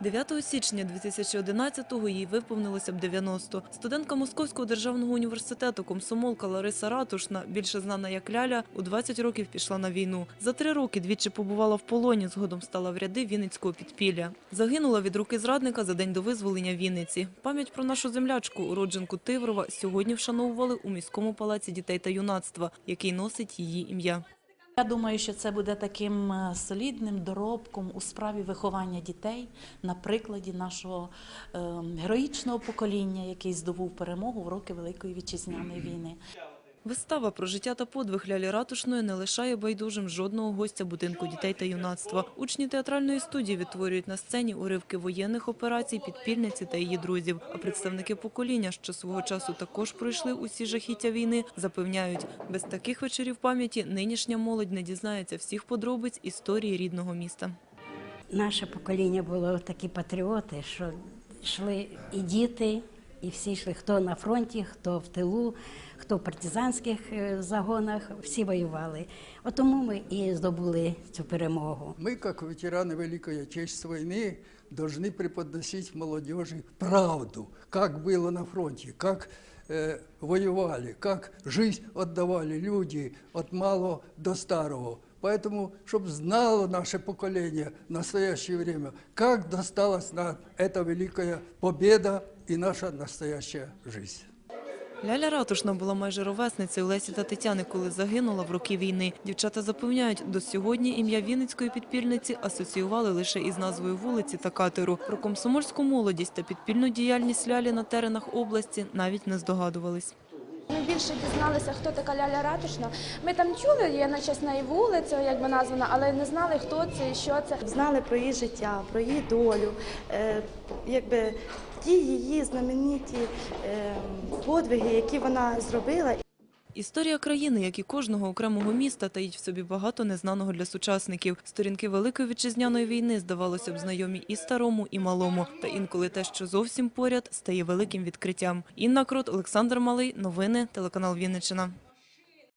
9 січня 2011-го їй виповнилося б 90. Студентка Московського державного університету комсомолка Лариса Ратушна, більше знана як Ляля, у 20 років пішла на війну. За три роки двічі побувала в полоні, згодом стала в ряди Вінницького підпілля. Загинула від руки зрадника за день до визволення Вінниці. Пам'ять про нашу землячку, уродженку Тиврова, сьогодні вшановували у міському палаці дітей та юнацтва, який носить її ім'я. Я думаю, що це буде таким е, солідним доробком у справі виховання дітей на прикладі нашого е, героїчного покоління, який здобув перемогу в роки Великої вітчизняної війни. Вистава про життя та подвиг Лялі Ратушної не лишає байдужим жодного гостя будинку дітей та юнацтва. Учні театральної студії відтворюють на сцені уривки воєнних операцій, підпільниці та її друзів. А представники покоління, що свого часу також пройшли усі жахіття війни, запевняють, без таких вечорів пам'яті нинішня молодь не дізнається всіх подробиць історії рідного міста. Наше покоління було такі патріоти, що йшли і діти, і всі йшли, хто на фронті, хто в тилу, хто в партизанських е, загонах, всі воювали. От тому ми і здобули цю перемогу. Мы, как ветераны Великой Отечественной войны, должны преподносить молодежи правду, как было на фронте, как э, воевали, как жизнь отдавали люди от малого до старого. Поэтому, чтобы знало наше поколение в настоящее время, как досталась нам эта великая победа и наша настоящая жизнь. Ляля Ратушна була майже ровесницею Лесі та Тетяни, коли загинула в роки війни. Дівчата запевняють, до сьогодні ім'я Вінницької підпільниці асоціювали лише із назвою вулиці та катеру. Про комсомольську молодість та підпільну діяльність Лялі на теренах області навіть не здогадувались. Більше дізналися, хто така Ляля Ратушна. Ми там чули, є на честь неї вулиця, як би названа, але не знали, хто це і що це. знали про її життя, про її долю, е, якби ті її знамениті е, подвиги, які вона зробила. Історія країни, як і кожного окремого міста, таїть в собі багато незнаного для сучасників. Сторінки Великої вітчизняної війни, здавалося б, знайомі і старому, і малому. Та інколи те, що зовсім поряд, стає великим відкриттям. Інна Крот, Олександр Малий. Новини, телеканал Вінниччина.